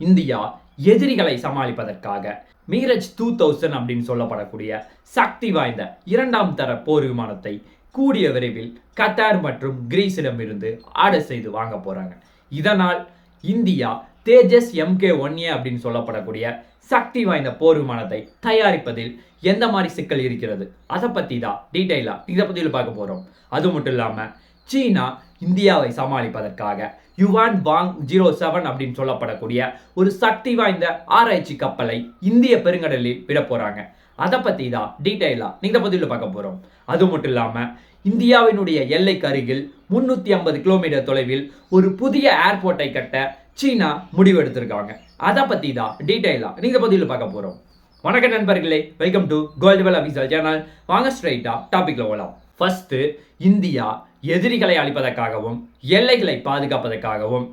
India எதிரிகளை சமாளிப்பதற்காக. Miraj two thousand அப்படின்னு சொல்லப்படக்கூடிய சக்தி வாய்ந்த இரண்டாம் தர போர் விமானத்தை கூடிய விரைவில் கத்தார் மற்றும் கிரீஸிடம் இருந்து ஆர்டர் செய்து வாங்க போறாங்க. இதனால் India Tejas MK one A அப்படின்னு சொல்லப்படக்கூடிய சக்தி வாய்ந்த போர் விமானத்தை தயாரிப்பதில் எந்த மாதிரி சிக்கல் இருக்கிறது? அதை பற்றி தான் டீட்டெயிலாக இதை பற்றியில் பார்க்க போகிறோம் அது மட்டும் இல்லாமல் சீனா இந்தியாவை சமாளிப்பதற்காக யுவான் வாங் ஜீரோ செவன் அப்படின்னு சொல்லப்படக்கூடிய ஒரு சக்தி வாய்ந்த ஆராய்ச்சி கப்பலை இந்திய பெருங்கடலில் விட போகிறாங்க அதை பற்றி தான் டீட்டெயிலாக நீங்கள் பதிலில் பார்க்க போகிறோம் அது மட்டும் இல்லாமல் இந்தியாவினுடைய எல்லைக்கு அருகில் முந்நூற்றி ஐம்பது கிலோமீட்டர் தொலைவில் ஒரு புதிய ஏர்போர்ட்டை கட்ட சீனா முடிவெடுத்திருக்காங்க அதை பற்றி தான் டீட்டெயிலாக நீங்கள் பதிலில் பார்க்க போகிறோம் வணக்கம் நண்பர்களே welcome to Goldwell official channel வாங்க ஸ்ட்ரைட்டாக டாபிக்ல போகலாம் ஃபஸ்ட்டு இந்தியா எதிரிகளை அழிப்பதற்காகவும் எல்லைகளை பாதுகாப்பதற்காகவும்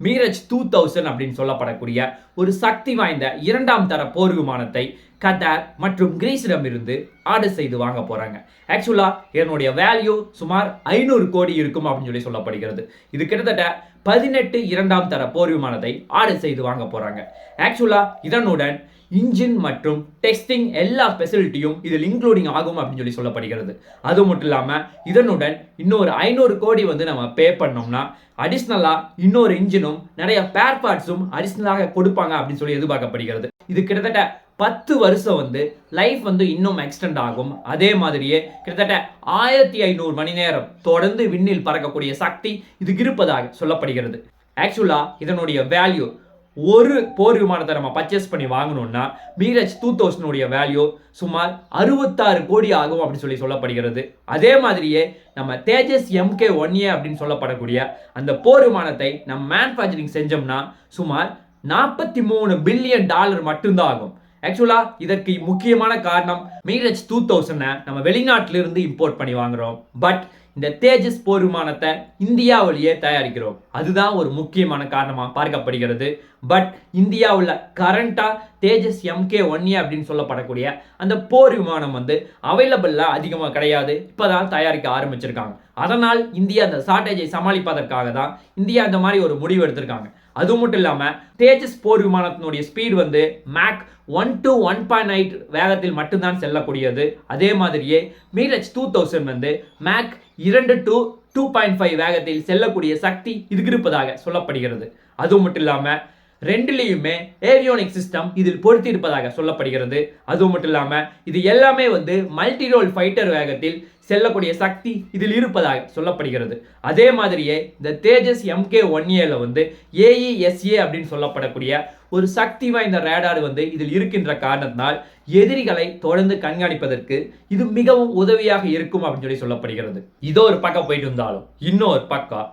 மீரஜ் டூ தௌசண்ட் அப்படின்னு சொல்லப்படக்கூடிய ஒரு சக்தி வாய்ந்த இரண்டாம் தர போர் விமானத்தை கத்தார் மற்றும் கிரீஸிடம் இருந்து ஆர்டர் செய்து வாங்க போகிறாங்க ஆக்சுவலாக இதனுடைய வேல்யூ சுமார் ஐநூறு கோடி இருக்கும் அப்படின்னு சொல்லி சொல்லப்படுகிறது. இது கிட்டத்தட்ட பதினெட்டு இரண்டாம் தர போர் விமானத்தை ஆர்டர் செய்து வாங்க போகிறாங்க ஆக்சுவலாக இதனுடன் இன்ஜின் மற்றும் டெஸ்டிங் எல்லா ஃபெசிலிட்டியும் இதில் இன்க்ளூடிங் ஆகும் அப்படின்னு சொல்லி சொல்லப்படுகிறது. அது மட்டும் இல்லாமல் இதனுடன் இன்னொரு ஐநூறு கோடி வந்து நம்ம பே பண்ணோம்னா அடிஷ்னலாக இன்னொரு இன்ஜினும் நிறைய பேர் பார்ட்ஸும் அடிஷ்னலாக கொடுப்பாங்க அப்படின்னு சொல்லி எதிர்பார்க்கப்படுகிறது. இது கிட்டத்தட்ட பத்து வருஷம் வந்து லைஃப் வந்து இன்னும் எக்ஸ்டெண்ட் ஆகும். அதே மாதிரியே கிட்டத்தட்ட ஆயிரத்தி ஐநூறு மணி நேரம் தொடர்ந்து விண்ணில் பறக்கக்கூடிய சக்தி இதுக்கு இருப்பதாக சொல்லப்படுகிறது. ஆக்சுவலாக இதனுடைய வேல்யூ ஒரு போர் விமானத்தை நம்ம பர்ச்சேஸ் பண்ணி வாங்கணும்னா மீரஜ் டூ தௌசண்டுடைய வேல்யூ சுமார் அறுபத்தாறு கோடி ஆகும் அப்படின்னு சொல்லி சொல்லப்படுகிறது. அதே மாதிரியே நம்ம தேஜஸ் எம்கே ஒன் ஏ அப்படின்னு சொல்லப்படக்கூடிய அந்த போர் விமானத்தை நம்ம மேனுஃபேக்சரிங் செஞ்சோம்னா சுமார் நாற்பத்தி மூணு பில்லியன் டாலர் மட்டும்தான் ஆகும். ஆக்சுவலா இதற்கு முக்கியமான காரணம் மீரஜ் டூ தௌசண்ட் நம்ம வெளிநாட்டில இருந்து இம்போர்ட் பண்ணி வாங்குறோம். பட் இந்த தேஜஸ் போர் விமானத்தை இந்தியாவிலேயே தயாரிக்கிறோம். அதுதான் ஒரு முக்கியமான காரணமாக பார்க்கப்படுகிறது. பட் இந்தியாவில் கரண்டாக தேஜஸ் எம்கே ஒன் ஏ அப்படின்னு சொல்லப்படக்கூடிய அந்த போர் விமானம் வந்து அவைலபிளாக அதிகமாக கிடையாது. இப்போதான் தயாரிக்க ஆரம்பிச்சிருக்காங்க. அதனால் இந்தியா அந்த ஷார்ட்டேஜை சமாளிப்பதற்காக தான் இந்தியா இந்த மாதிரி ஒரு முடிவு எடுத்திருக்காங்க. அது மட்டும் இல்லாமல் தேஜஸ் போர் விமானத்தினுடைய ஸ்பீடு வந்து Mach one to one point eight வேகத்தில் மட்டும்தான் செல்லக்கூடியது. அதே மாதிரியே மீரஜ் டூ தௌசண்ட் வந்து மேக் இரண்டு டு டூ பாயிண்ட் ஃபைவ் வேகத்தில் செல்லக்கூடிய சக்தி இதுக்கு இருப்பதாக சொல்லப்படுகிறது. அது மட்டும் இல்லாமல் ரெண்டுலேயுமே ஏவியோனிக் சிஸ்டம் இதில் பொருத்தி இருப்பதாக சொல்லப்படுகிறது. அது மட்டும் இல்லாமல் இது எல்லாமே வந்து மல்டி ரோல் ஃபைட்டர் வேகத்தில் செல்லக்கூடிய சக்தி இதில் இருப்பதாக சொல்லப்படுகிறது. அதே மாதிரியே இந்த தேஜஸ் எம்கே ஒன் ஏல வந்து ஏஇஎஸ்ஏ அப்படின்னு சொல்லப்படக்கூடிய ஒரு சக்தி வாய்ந்த ரேடார் வந்து இதில் இருக்கின்ற காரணத்தினால் எதிரிகளை தொடர்ந்து கண்காணிப்பதற்கு இது மிகவும் உதவியாக இருக்கும் அப்படின்னு சொல்லி சொல்லப்படுகிறது. இதோ ஒரு பக்கம் போயிட்டு இருந்தாலும் இன்னொரு பக்கம்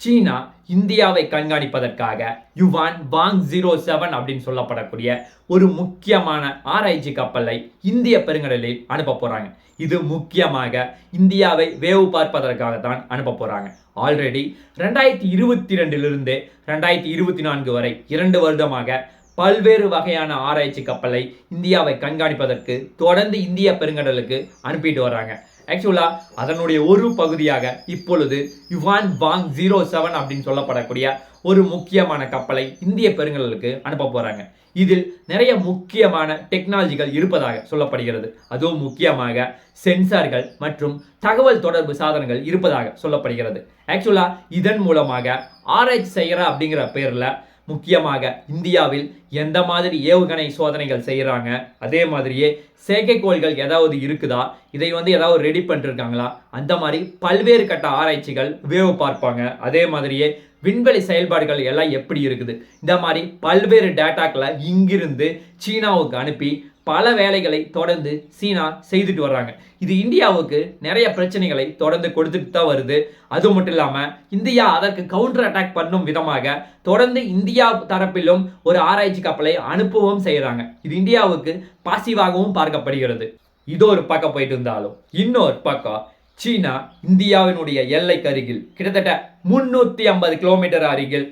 சீனா இந்தியாவை கண்காணிப்பதற்காக யுவான் வாங் ஜீரோ செவன் அப்படின்னு சொல்லப்படக்கூடிய ஒரு முக்கியமான ஆராய்ச்சி கப்பலை இந்திய பெருங்கடலில் அனுப்ப போகிறாங்க இது முக்கியமாக இந்தியாவை வேவு பார்ப்பதற்காக தான் அனுப்ப போகிறாங்க ஆல்ரெடி ரெண்டாயிரத்தி இருபத்தி ரெண்டிலிருந்து ரெண்டாயிரத்தி இருபத்தி நான்கு வரை இரண்டு வருடமாக பல்வேறு வகையான ஆராய்ச்சி கப்பலை இந்தியாவை கண்காணிப்பதற்கு தொடர்ந்து இந்திய பெருங்கடலுக்கு அனுப்பிட்டு வராங்க. ஆக்சுவலா அதனுடைய ஒரு பகுதியாக இப்பொழுது யுவான் வாங் ஜீரோ செவன் அப்படின்னு சொல்லப்படக்கூடிய ஒரு முக்கியமான கப்பலை இந்திய பெருங்கடலுக்கு அனுப்ப போகிறாங்க இதில் நிறைய முக்கியமான டெக்னாலஜிகள் இருப்பதாக சொல்லப்படுகிறது. அதுவும் முக்கியமாக சென்சார்கள் மற்றும் தகவல் தொடர்பு சாதனங்கள் இருப்பதாக சொல்லப்படுகிறது. ஆக்சுவலா இதன் மூலமாக ஆராய்ச்சி செய்கிற அப்படிங்கிற பேரில் முக்கியமாக இந்தியாவில் எந்த மாதிரி ஏவுகணை சோதனைகள் செய்கிறாங்க அதே மாதிரியே செயற்கைக்கோள்கள் ஏதாவது இருக்குதா? இதை வந்து ஏதாவது ரெடி பண்ணிருக்காங்களா? அந்த மாதிரி பல்வேறு கட்ட ஆராய்ச்சிகள் வேவு பார்ப்பாங்க. அதே மாதிரியே விண்வெளி செயல்பாடுகள் எல்லாம் எப்படி இருக்குது? இந்த மாதிரி பல்வேறு டேட்டாக்களை இங்கிருந்து சீனாவுக்கு அனுப்பி பல வேலைகளை தொடர்ந்து சீனா செய்துட்டு வர்றாங்க. இது இந்தியாவுக்கு நிறைய பிரச்சனைகளை தொடர்ந்து கொடுத்துட்டு தான் வருது. அது மட்டும் இல்லாமல் இந்தியா அதற்கு கவுண்டர் அட்டாக் பண்ணும் விதமாக தொடர்ந்து இந்தியா தரப்பிலும் ஒரு ஆராய்ச்சி கப்பலை அனுப்பவும் செய்கிறாங்க இது இந்தியாவுக்கு பாசிவாகவும் பார்க்கப்படுகிறது. இது ஒரு பக்கம் போயிட்டு இருந்தாலும் இன்னொரு பக்கம் சீனா இந்தியாவினுடைய எல்லைக்கு அருகில் கிட்டத்தட்ட முன்னூற்றி ஐம்பது கிலோமீட்டர் அருகில்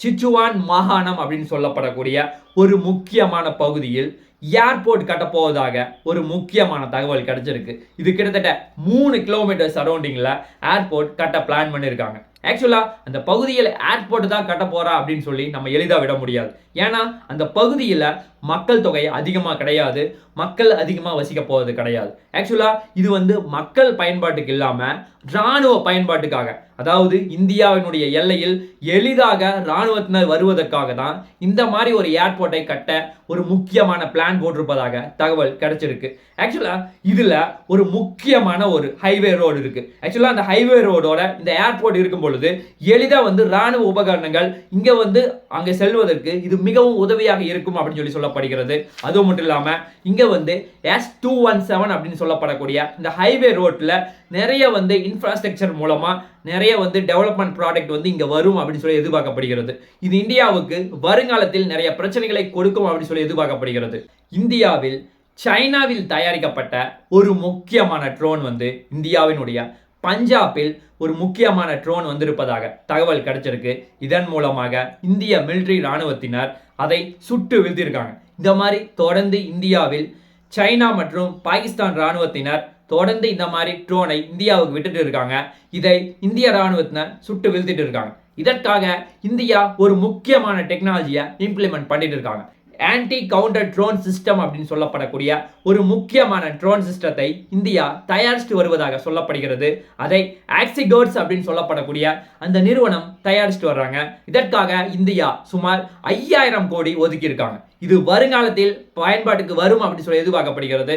சிச்சுவான் மாகாணம் அப்படின்னு சொல்லப்படக்கூடிய ஒரு முக்கியமான பகுதியில் ஏர்போர்ட் கட்ட போவதாக ஒரு முக்கியமான தகவல் கிடைச்சிருக்கு. இது கிட்டத்தட்ட மூணு கிலோமீட்டர் சரௌண்டிங்கில் ஏர்போர்ட் கட்ட பிளான் பண்ணியிருக்காங்க ஆக்சுவலாக அந்த பகுதியில் ஏர்போர்ட் தான் கட்ட போகிறா அப்படின்னு சொல்லி நம்ம எளிதாக விட முடியாது. ஏன்னா அந்த பகுதியில் மக்கள் தொகை அதிகமாக கிடையாது. மக்கள் அதிகமாக வசிக்க போவது கிடையாது. ஆக்சுவலாக இது வந்து மக்கள் பயன்பாட்டுக்கு இல்லாமல் இராணுவ பயன்பாட்டுக்காக அதாவது இந்தியாவினுடைய எல்லையில் எளிதாக இராணுவத்தினர் வருவதற்காக தான் இந்த மாதிரி ஒரு ஏர்போர்ட்டை கட்ட ஒரு முக்கியமான பிளான் போட்டிருப்பதாக தகவல் கிடைச்சிருக்கு. ஆக்சுவலாக இதில் ஒரு முக்கியமான ஒரு ஹைவே ரோடு இருக்குது ஆக்சுவலாக அந்த ஹைவே ரோடோட இந்த ஏர்போர்ட் இருக்கும் பொழுது எளிதாக வந்து இராணுவ உபகரணங்கள் இங்கே வந்து அங்கே செல்வதற்கு இது மிகவும் உதவியாக இருக்கும் அப்படின்னு சொல்லி சொல்லப்படுகிறது. அதுவும் மட்டும் இல்லாமல் இங்கே வந்து எஸ் டூ ஒன் செவன் அப்படின்னு சொல்லப்படக்கூடிய இந்த ஹைவே ரோட்டில் நிறைய வந்து இன்ஃப்ராஸ்ட்ரக்சர் மூலமாக நிறைய வந்து டெவலப்மெண்ட் ப்ராடக்ட் வந்து இங்கே வரும் அப்படின்னு சொல்லி எதிர்பார்க்கப்படுகிறது. இது இந்தியாவுக்கு வருங்காலத்தில் நிறைய பிரச்சனைகளை கொடுக்கும் அப்படின்னு சொல்லி எதிர்பார்க்கப்படுகிறது. இந்தியாவில் சைனாவில் தயாரிக்கப்பட்ட ஒரு முக்கியமான ட்ரோன் வந்து இந்தியாவினுடைய பஞ்சாபில் ஒரு முக்கியமான ட்ரோன் வந்திருப்பதாக தகவல் கிடைச்சிருக்கு. இதன் மூலமாக இந்திய மிலிட்ரி இராணுவத்தினர் அதை சுட்டு வீழ்த்தியிருக்காங்க. இந்த மாதிரி தொடர்ந்து இந்தியாவில் சைனா மற்றும் பாகிஸ்தான் இராணுவத்தினர் தொடர்ந்து இந்த மாதிரி ட்ரோனை இந்தியாவுக்கு விட்டுட்டு இருக்காங்க. இதை இந்திய ராணுவத்தினர் சுட்டு வீழ்த்திட்டு இருக்காங்க. இதற்காக இந்தியா ஒரு முக்கியமான டெக்னாலஜியை இம்ப்ளிமெண்ட் பண்ணிட்டு இருக்காங்க. ஆன்டி கவுண்டர் ட்ரோன் சிஸ்டம் அப்படின்னு சொல்லப்படக்கூடிய ஒரு முக்கியமான ட்ரோன் சிஸ்டத்தை இந்தியா தயாரிச்சுட்டு வருவதாக சொல்லப்படுகிறது. அதை ஆக்சிடோட்ஸ் அப்படின்னு சொல்லப்படக்கூடிய அந்த நிறுவனம் தயாரிச்சுட்டு வர்றாங்க. இதற்காக இந்தியா சுமார் ஐயாயிரம் கோடி ஒதுக்கியிருக்காங்க. இது வருங்காலத்தில் பயன்பாட்டுக்கு வரும் அப்படின்னு சொல்லி எதிர்பார்க்கப்படுகிறது.